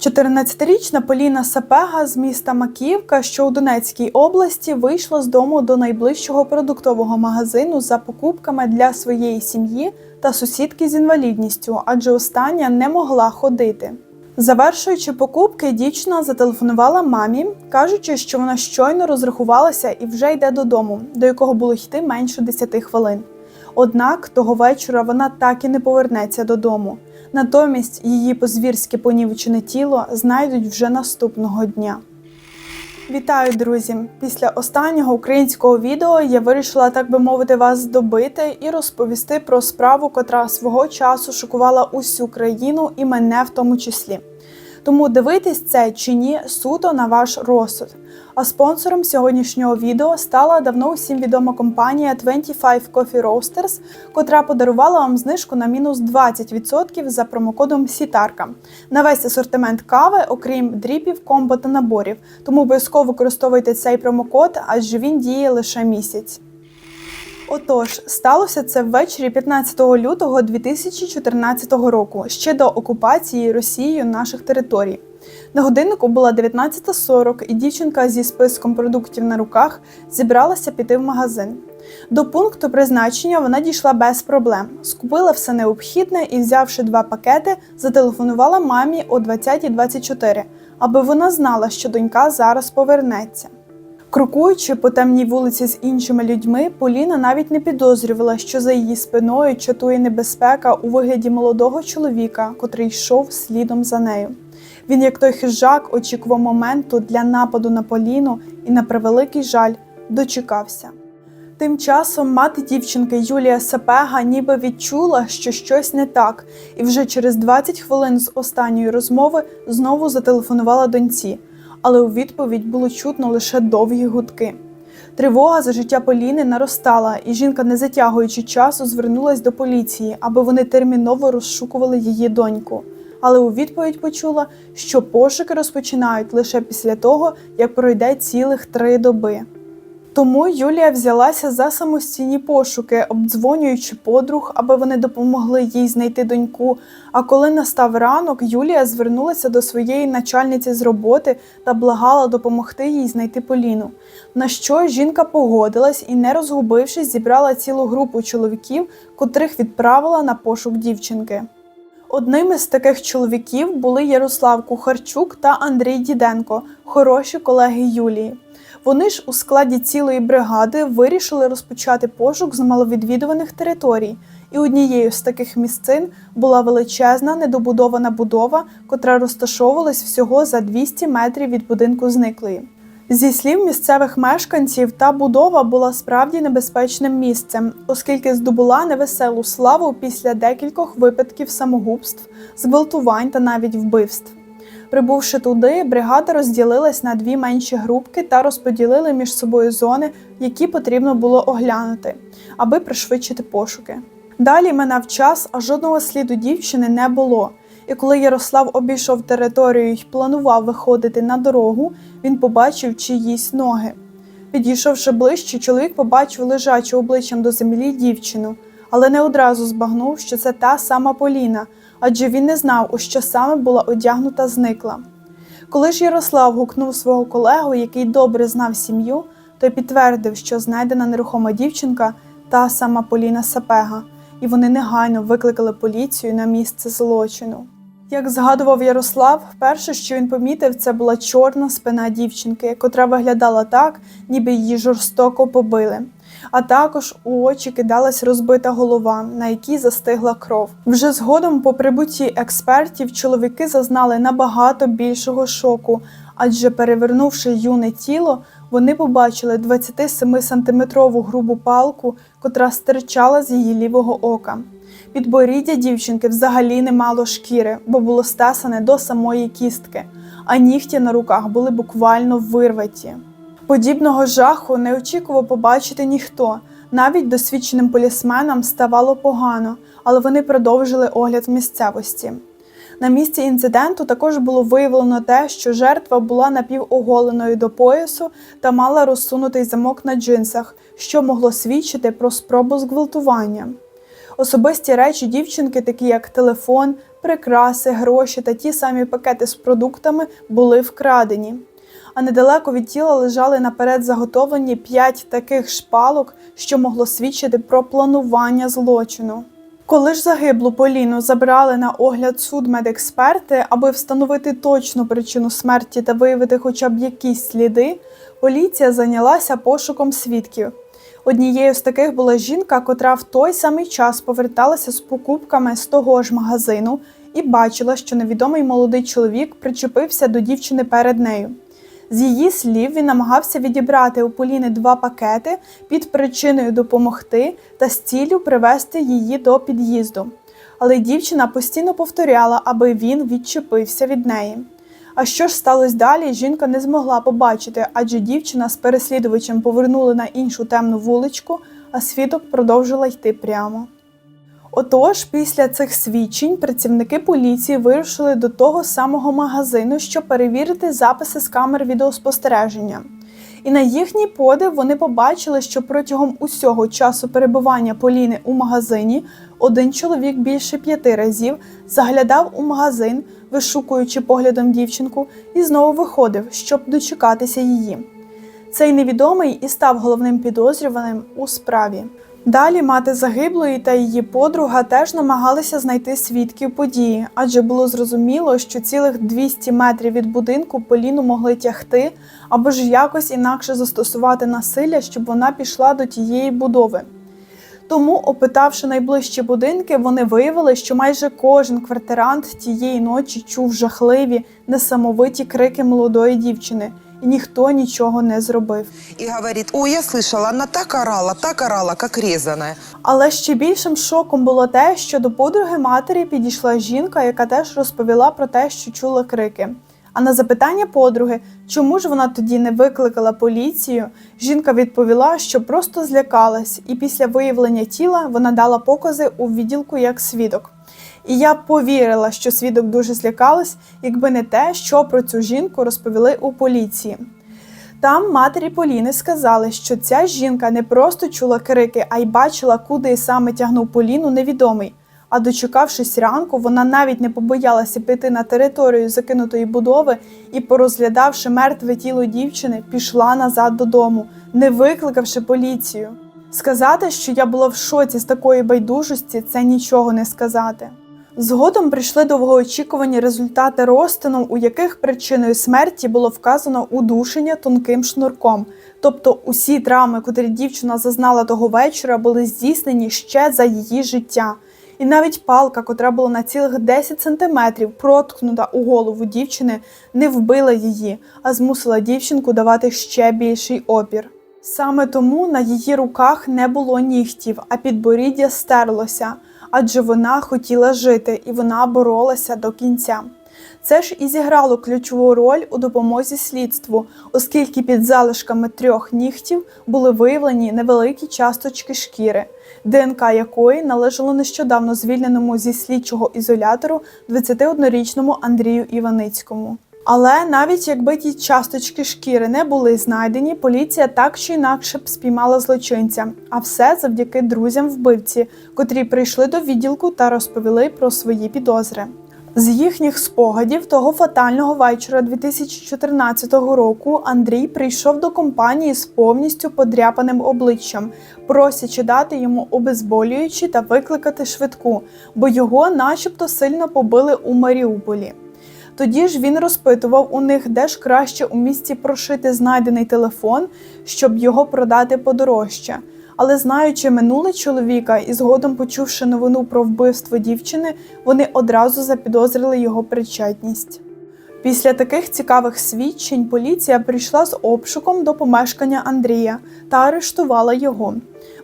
14-річна Поліна Сапега з міста Макіївка, що у Донецькій області, вийшла з дому до найближчого продуктового магазину за покупками для своєї сім'ї та сусідки з інвалідністю, адже остання не могла ходити. Завершуючи покупки, дівчина зателефонувала мамі, кажучи, що вона щойно розрахувалася і вже йде додому, до якого було йти менше 10 хвилин. Однак того вечора вона так і не повернеться додому. Натомість її позвірськи понівечене тіло знайдуть вже наступного дня. Вітаю, друзі! Після останнього українського відео я вирішила, так би мовити, вас здобити і розповісти про справу, котра свого часу шокувала усю країну і мене в тому числі. Тому дивитись це чи ні суто на ваш розсуд. А спонсором сьогоднішнього відео стала давно усім відома компанія 25 Coffee Roasters, котра подарувала вам знижку на мінус 20% за промокодом Сітарка на весь асортимент кави, окрім дріпів, комбо та наборів. Тому обов'язково використовуйте цей промокод, адже він діє лише місяць. Отож, сталося це ввечері 15 лютого 2014 року, ще до окупації Росією наших територій. На годиннику була 19.40, і дівчинка зі списком продуктів на руках зібралася піти в магазин. До пункту призначення вона дійшла без проблем, скупила все необхідне і, взявши два пакети, зателефонувала мамі о 20.24, аби вона знала, що донька зараз повернеться. Крокуючи по темній вулиці з іншими людьми, Поліна навіть не підозрювала, що за її спиною чатує небезпека у вигляді молодого чоловіка, котрий йшов слідом за нею. Він, як той хижак, очікував моменту для нападу на Поліну і, на превеликий жаль, дочекався. Тим часом мати дівчинки Юлія Сапега ніби відчула, що щось не так, і вже через 20 хвилин з останньої розмови знову зателефонувала доньці, але у відповідь було чутно лише довгі гудки. Тривога за життя Поліни наростала, і жінка, не затягуючи часу, звернулась до поліції, аби вони терміново розшукували її доньку. Але у відповідь почула, що пошуки розпочинають лише після того, як пройде цілих три доби. Тому Юлія взялася за самостійні пошуки, обдзвонюючи подруг, аби вони допомогли їй знайти доньку. А коли настав ранок, Юлія звернулася до своєї начальниці з роботи та благала допомогти їй знайти Поліну. На що жінка погодилась і, не розгубившись, зібрала цілу групу чоловіків, котрих відправила на пошук дівчинки. Одним із таких чоловіків були Ярослав Кухарчук та Андрій Діденко, хороші колеги Юлії. Вони ж у складі цілої бригади вирішили розпочати пошук з маловідвідуваних територій, і однією з таких місцин була величезна недобудована будова, котра розташовувалась всього за 200 метрів від будинку зниклої. Зі слів місцевих мешканців, та будова була справді небезпечним місцем, оскільки здобула невеселу славу після декількох випадків самогубств, зґвалтувань та навіть вбивств. Прибувши туди, бригада розділилась на дві менші групки та розподілили між собою зони, які потрібно було оглянути, аби пришвидшити пошуки. Далі минав час, а жодного сліду дівчини не було. І коли Ярослав обійшов територію і планував виходити на дорогу, він побачив чиїсь ноги. Підійшовши ближче, чоловік побачив лежачу обличчям до землі дівчину, але не одразу збагнув, що це та сама Поліна, адже він не знав, у що саме була одягнута зникла. Коли ж Ярослав гукнув свого колегу, який добре знав сім'ю, той підтвердив, що знайдена нерухома дівчинка та сама Поліна Сапега, і вони негайно викликали поліцію на місце злочину. Як згадував Ярослав, перше, що він помітив, це була чорна спина дівчинки, котра виглядала так, ніби її жорстоко побили. А також у очі кидалась розбита голова, на якій застигла кров. Вже згодом, по прибутті експертів, чоловіки зазнали набагато більшого шоку, адже перевернувши юне тіло, вони побачили 27-сантиметрову грубу палку, котра стирчала з її лівого ока. Підборіддя дівчинки взагалі не мало шкіри, бо було стесане до самої кістки, а нігті на руках були буквально вирваті. Подібного жаху не очікував побачити ніхто. Навіть досвідченим полісменам ставало погано, але вони продовжили огляд місцевості. На місці інциденту також було виявлено те, що жертва була напівоголеною до поясу та мала розсунутий замок на джинсах, що могло свідчити про спробу зґвалтування. Особисті речі дівчинки, такі як телефон, прикраси, гроші та ті самі пакети з продуктами були вкрадені. А недалеко від тіла лежали наперед заготовлені п'ять таких шпалок, що могло свідчити про планування злочину. Коли ж загиблу Поліну забрали на огляд судмедексперти, аби встановити точну причину смерті та виявити хоча б якісь сліди, поліція зайнялася пошуком свідків. Однією з таких була жінка, котра в той самий час поверталася з покупками з того ж магазину і бачила, що невідомий молодий чоловік причепився до дівчини перед нею. З її слів він намагався відібрати у Поліни два пакети під причиною допомогти та з ціллю привести її до під'їзду. Але дівчина постійно повторяла, аби він відчепився від неї. А що ж сталося далі, жінка не змогла побачити, адже дівчина з переслідувачем повернули на іншу темну вуличку, а свідок продовжила йти прямо. Отож, після цих свідчень працівники поліції вирушили до того самого магазину, щоб перевірити записи з камер відеоспостереження. І на їхній подив вони побачили, що протягом усього часу перебування Поліни у магазині один чоловік більше п'яти разів заглядав у магазин, вишукуючи поглядом дівчинку, і знову виходив, щоб дочекатися її. Цей невідомий і став головним підозрюваним у справі. Далі мати загиблої та її подруга теж намагалися знайти свідків події, адже було зрозуміло, що цілих 200 метрів від будинку Поліну могли тягти або ж якось інакше застосувати насилля, щоб вона пішла до тієї будови. Тому, опитавши найближчі будинки, вони виявили, що майже кожен квартирант тієї ночі чув жахливі, несамовиті крики молодої дівчини, ніхто нічого не зробив. И говорит, ой, я слышала, она так орала, так орала, как резаная. Але ще більшим шоком було те, що до подруги матері підійшла жінка, яка теж розповіла про те, що чула крики. А на запитання подруги, чому ж вона тоді не викликала поліцію, жінка відповіла, що просто злякалась, і після виявлення тіла вона дала покази у відділку як свідок. І я повірила, що свідок дуже злякалась, якби не те, що про цю жінку розповіли у поліції. Там матері Поліни сказали, що ця жінка не просто чула крики, а й бачила, куди саме тягнув Поліну невідомий. А дочекавшись ранку, вона навіть не побоялася піти на територію закинутої будови і, порозглядавши мертве тіло дівчини, пішла назад додому, не викликавши поліцію. Сказати, що я була в шоці з такої байдужості, це нічого не сказати. Згодом прийшли довгоочікувані результати розтину, у яких причиною смерті було вказано удушення тонким шнурком. Тобто усі травми, котрі дівчина зазнала того вечора, були здійснені ще за її життя. І навіть палка, котра була на цілих 10 сантиметрів проткнута у голову дівчини, не вбила її, а змусила дівчинку давати ще більший опір. Саме тому на її руках не було нігтів, а підборіддя стерлося, адже вона хотіла жити і вона боролася до кінця. Це ж і зіграло ключову роль у допомозі слідству, оскільки під залишками трьох нігтів були виявлені невеликі часточки шкіри, ДНК якої належало нещодавно звільненому зі слідчого ізолятору 21-річному Андрію Іваницькому. Але навіть якби ті часточки шкіри не були знайдені, поліція так чи інакше б спіймала злочинця, а все завдяки друзям вбивці, котрі прийшли до відділку та розповіли про свої підозри. З їхніх спогадів того фатального вечора 2014 року Андрій прийшов до компанії з повністю подряпаним обличчям, просячи дати йому обезболюючі та викликати швидку, бо його, начебто, сильно побили у Маріуполі. Тоді ж він розпитував у них, де ж краще у місті прошити знайдений телефон, щоб його продати подорожче. Але знаючи минуле чоловіка і згодом почувши новину про вбивство дівчини, вони одразу запідозрили його причетність. Після таких цікавих свідчень поліція прийшла з обшуком до помешкання Андрія та арештувала його.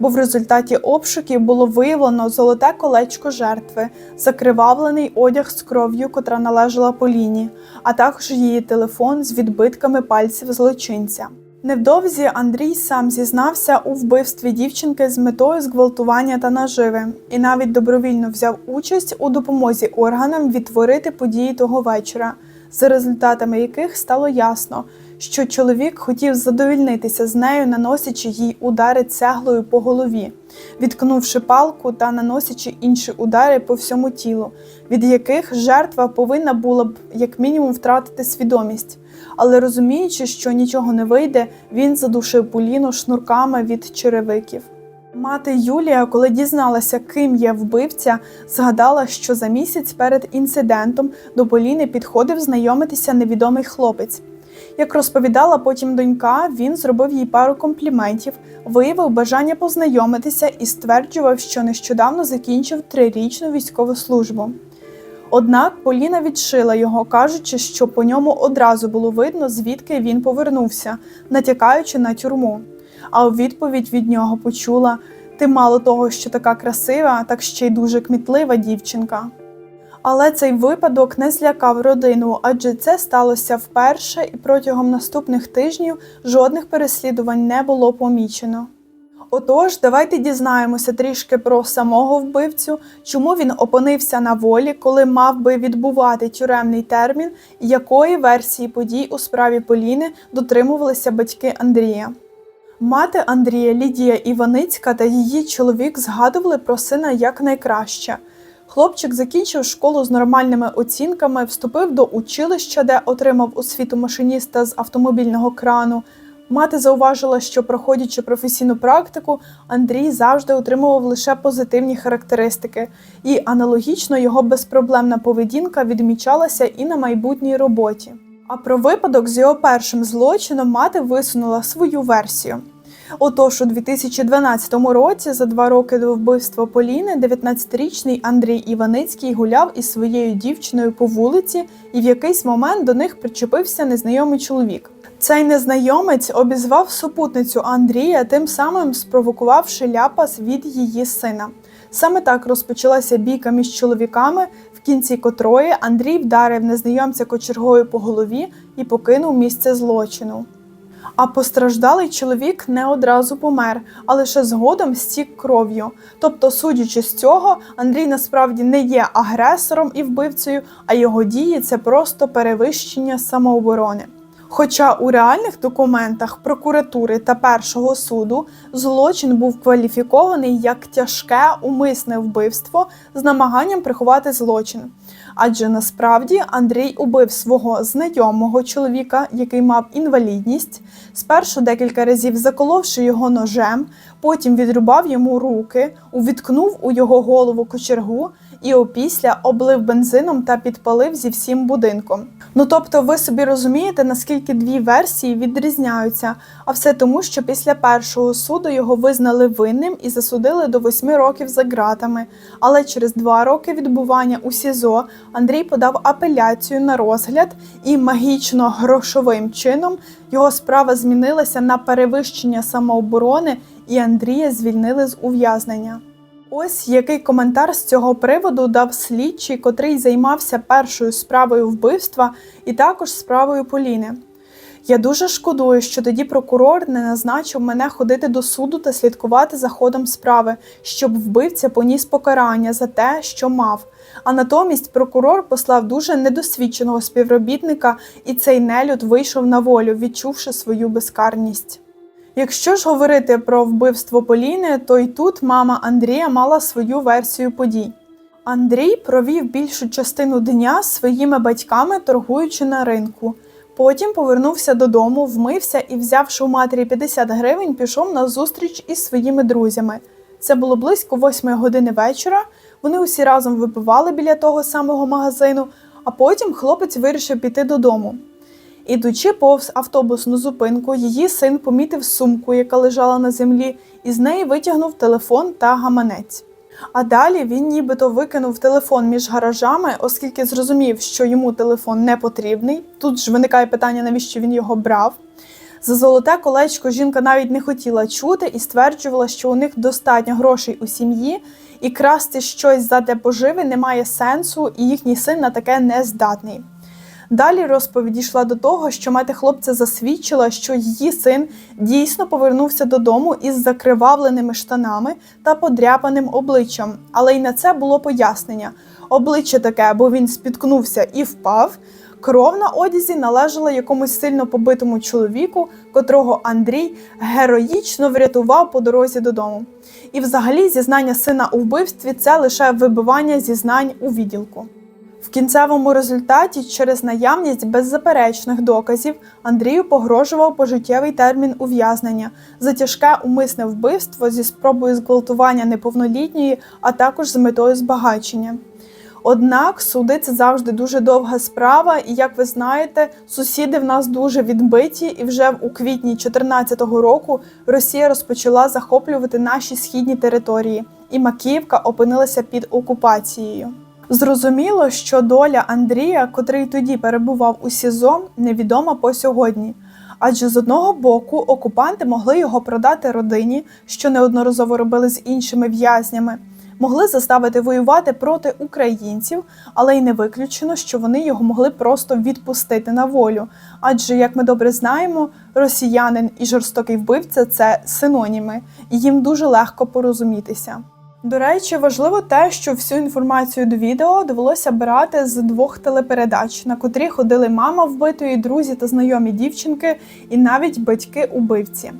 Бо в результаті обшуків було виявлено золоте колечко жертви, закривавлений одяг з кров'ю, котра належала Поліні, а також її телефон з відбитками пальців злочинця. Невдовзі Андрій сам зізнався у вбивстві дівчинки з метою зґвалтування та наживи, і навіть добровільно взяв участь у допомозі органам відтворити події того вечора, за результатами яких стало ясно, що чоловік хотів задовільнитися з нею, наносячи їй удари цеглою по голові. відкнувши палку та наносячи інші удари по всьому тілу, від яких жертва повинна була б як мінімум втратити свідомість. Але розуміючи, що нічого не вийде, він задушив Поліну шнурками від черевиків. Мати Юлія, коли дізналася, ким є вбивця, згадала, що за місяць перед інцидентом до Поліни підходив знайомитися невідомий хлопець. Як розповідала потім донька, він зробив їй пару компліментів, виявив бажання познайомитися і стверджував, що нещодавно закінчив трирічну військову службу. Однак Поліна відшила його, кажучи, що по ньому одразу було видно, звідки він повернувся, натякаючи на тюрму. А у відповідь від нього почула: ти мало того, що така красива, так ще й дуже кмітлива дівчинка. Але цей випадок не злякав родину, адже це сталося вперше, і протягом наступних тижнів жодних переслідувань не було помічено. Отож, давайте дізнаємося трішки про самого вбивцю, чому він опинився на волі, коли мав би відбувати тюремний термін, і якої версії подій у справі Поліни дотримувалися батьки Андрія. Мати Андрія Лідія Іваницька та її чоловік згадували про сина як найкраще. Хлопчик закінчив школу з нормальними оцінками, вступив до училища, де отримав освіту машиніста з автомобільного крану. Мати зауважила, що, проходячи професійну практику, Андрій завжди отримував лише позитивні характеристики, і аналогічно його безпроблемна поведінка відмічалася і на майбутній роботі. А про випадок з його першим злочином мати висунула свою версію. Отож, у 2012 році, за два роки до вбивства Поліни, 19-річний Андрій Іваницький гуляв із своєю дівчиною по вулиці, і в якийсь момент до них причепився незнайомий чоловік. Цей незнайомець обізвав супутницю Андрія, тим самим спровокувавши ляпас від її сина. Саме так розпочалася бійка між чоловіками, в кінці котрої Андрій вдарив незнайомця кочергою по голові і покинув місце злочину. А постраждалий чоловік не одразу помер, а лише згодом стік кров'ю. Тобто, судячи з цього, Андрій насправді не є агресором і вбивцею, а його дії це просто перевищення самооборони. Хоча у реальних документах прокуратури та першого суду злочин був кваліфікований як тяжке умисне вбивство з намаганням приховати злочин. Адже насправді Андрій убив свого знайомого чоловіка, який мав інвалідність, спершу декілька разів заколовши його ножем, потім відрубав йому руки, увіткнув у його голову кочергу і опісля облив бензином та підпалив зі всім будинком. Ну тобто, ви собі розумієте, наскільки дві версії відрізняються, а все тому, що після першого суду його визнали винним і засудили до восьми років за ґратами. Але через два роки відбування у СІЗО Андрій подав апеляцію на розгляд, і магічно грошовим чином його справа змінилася на перевищення самооборони, і Андрія звільнили з ув'язнення. Ось який коментар з цього приводу дав слідчий, котрий займався першою справою вбивства і також справою Поліни. Я дуже шкодую, що тоді прокурор не назначив мене ходити до суду та слідкувати за ходом справи, щоб вбивця поніс покарання за те, що мав. А натомість прокурор послав дуже недосвідченого співробітника, і цей нелюд вийшов на волю, відчувши свою безкарність. Якщо ж говорити про вбивство Поліни, то й тут мама Андрія мала свою версію подій. Андрій провів більшу частину дня з своїми батьками, торгуючи на ринку. Потім повернувся додому, вмився і, взявши у матері 50 гривень, пішов на зустріч із своїми друзями. Це було близько 8 години вечора. Вони усі разом випивали біля того самого магазину, а потім хлопець вирішив піти додому. Ідучи повз автобусну зупинку, її син помітив сумку, яка лежала на землі, і з неї витягнув телефон та гаманець. А далі він нібито викинув телефон між гаражами, оскільки зрозумів, що йому телефон не потрібний. Тут ж виникає питання, навіщо він його брав. За золоте колечко жінка навіть не хотіла чути і стверджувала, що у них достатньо грошей у сім'ї, і красти щось задля поживи немає сенсу, і їхній син на таке не здатний. Далі розповідь дійшла до того, що мати хлопця засвідчила, що її син дійсно повернувся додому із закривавленими штанами та подряпаним обличчям, але й на це було пояснення. Обличчя таке, бо він спіткнувся і впав. Кров на одязі належала якомусь сильно побитому чоловіку, котрого Андрій героїчно врятував по дорозі додому. І взагалі зізнання сина у вбивстві це лише вибивання зізнань у відділку. В кінцевому результаті, через наявність беззаперечних доказів, Андрію погрожував пожиттєвий термін ув'язнення за тяжке умисне вбивство зі спробою зґвалтування неповнолітньої, а також з метою збагачення. Однак суди це завжди дуже довга справа, і як ви знаєте, сусіди в нас дуже відбиті, і вже у квітні 2014 року Росія розпочала захоплювати наші східні території, і Макіївка опинилася під окупацією. Зрозуміло, що доля Андрія, котрий тоді перебував у СІЗО, невідома по сьогодні. Адже з одного боку окупанти могли його продати родині, що неодноразово робили з іншими в'язнями, могли заставити воювати проти українців, але й не виключено, що вони його могли просто відпустити на волю. Адже, як ми добре знаємо, росіянин і жорстокий вбивця це синоніми, і їм дуже легко порозумітися. До речі, важливо те, що всю інформацію до відео довелося брати з двох телепередач, на котрі ходили мама вбитої, друзі та знайомі дівчинки, і навіть батьки убивці.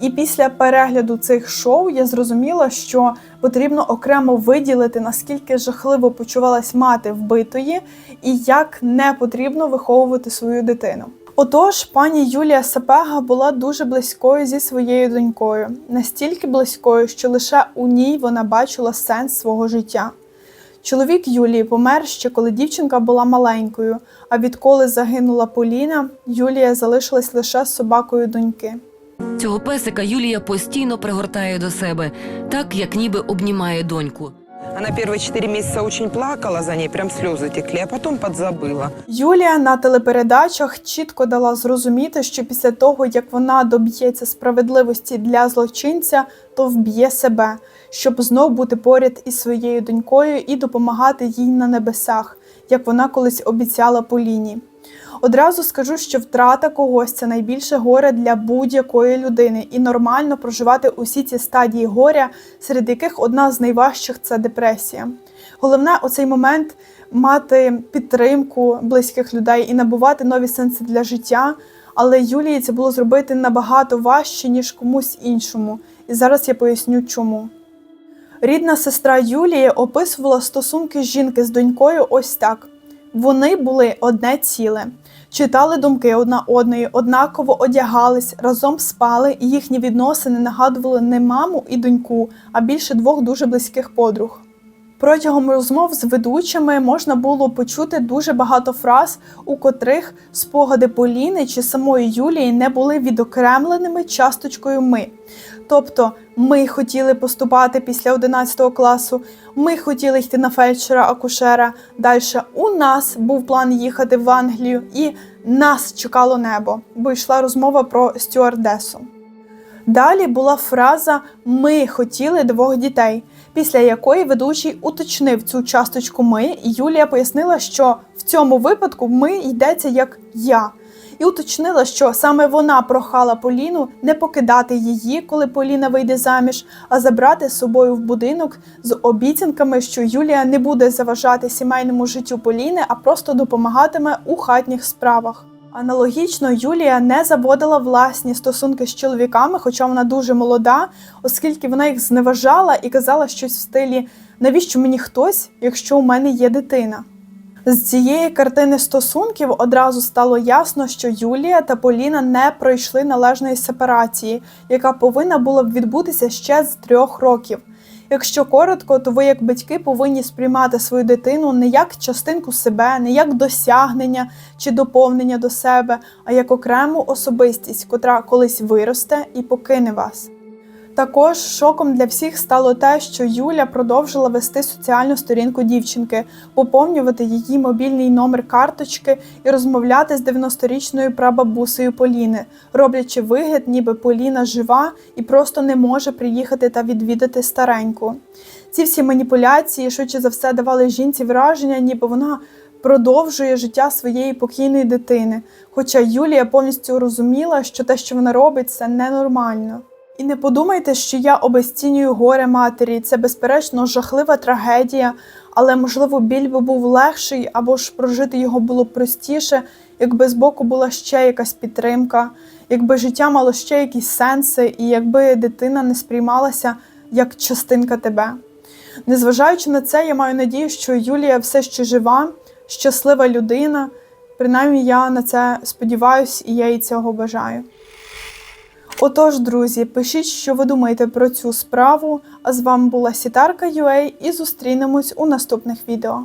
І після перегляду цих шоу я зрозуміла, що потрібно окремо виділити, наскільки жахливо почувалась мати вбитої, і як не потрібно виховувати свою дитину. Отож, пані Юлія Сапега була дуже близькою зі своєю донькою, настільки близькою, що лише у ній вона бачила сенс свого життя. Чоловік Юлії помер ще коли дівчинка була маленькою, а відколи загинула Поліна, Юлія залишилась лише собакою доньки. Цього песика Юлія постійно пригортає до себе, так як ніби обнімає доньку. Она первые четыре месяца очень плакала за ней, прям слезы текли, а потом подзабыла. Юлія на телепередачах чітко дала зрозуміти, що після того, як вона доб'ється справедливості для злочинця, то вб'є себе, щоб знов бути поряд із своєю донькою і допомагати їй на небесах, як вона колись обіцяла Поліні. Одразу скажу, що втрата когось це найбільше горе для будь-якої людини, і нормально проживати усі ці стадії горя, серед яких одна з найважчих це депресія. Головне у цей момент мати підтримку близьких людей і набувати нові сенси для життя. Але Юлії це було зробити набагато важче, ніж комусь іншому. І зараз я поясню, чому. Рідна сестра Юлії описувала стосунки жінки з донькою ось так: вони були одне ціле, читали думки одна одної, однаково одягались, разом спали, і їхні відносини нагадували не маму і доньку, а більше двох дуже близьких подруг. Протягом розмов з ведучими можна було почути дуже багато фраз, у котрих спогади Поліни чи самої Юлії не були відокремленими часточкою ми. Тобто, ми хотіли поступати після 11 класу, ми хотіли йти на фельдшера-акушера. Далі у нас був план їхати в Англію, і нас чекало небо, бо йшла розмова про стюардесу. Далі була фраза Ми хотіли двох дітей, після якої ведучий уточнив цю часточку ми, і Юлія пояснила, що в цьому випадку ми йдеться як я. І уточнила, що саме вона прохала Поліну не покидати її, коли Поліна вийде заміж, а забрати з собою в будинок з обіцянками, що Юлія не буде заважати сімейному життю Поліни, а просто допомагатиме у хатніх справах. Аналогічно, Юлія не заводила власні стосунки з чоловіками, хоча вона дуже молода, оскільки вона їх зневажала і казала щось в стилі навіщо мені хтось, якщо у мене є дитина. З цієї картини стосунків одразу стало ясно, що Юлія та Поліна не пройшли належної сепарації, яка повинна була б відбутися ще з трьох років. Якщо коротко, то ви, як батьки, повинні сприймати свою дитину не як частинку себе, не як досягнення чи доповнення до себе, а як окрему особистість, котра колись виросте і покине вас. Також шоком для всіх стало те, що Юля продовжила вести соціальну сторінку дівчинки, поповнювати її мобільний номер карточки і розмовляти з 90-річною прабабусею Поліни, роблячи вигляд, ніби Поліна жива і просто не може приїхати та відвідати стареньку. Ці всі маніпуляції, швидше за все, давали жінці враження, ніби вона продовжує життя своєї покійної дитини. Хоча Юлія повністю розуміла, що те, що вона робить, це ненормально. І не подумайте, що я обесцінюю горе матері. Це безперечно жахлива трагедія, але можливо біль би був легший або ж прожити його було простіше, якби збоку була ще якась підтримка, якби життя мало ще якісь сенси, і якби дитина не сприймалася як частинка тебе. Незважаючи на це, я маю надію, що Юлія все ще жива, щаслива людина. Принаймні я на це сподіваюся і я їй цього бажаю. Отож, друзі, пишіть, що ви думаєте про цю справу. А з вами була Сітарка UA і зустрінемось у наступних відео.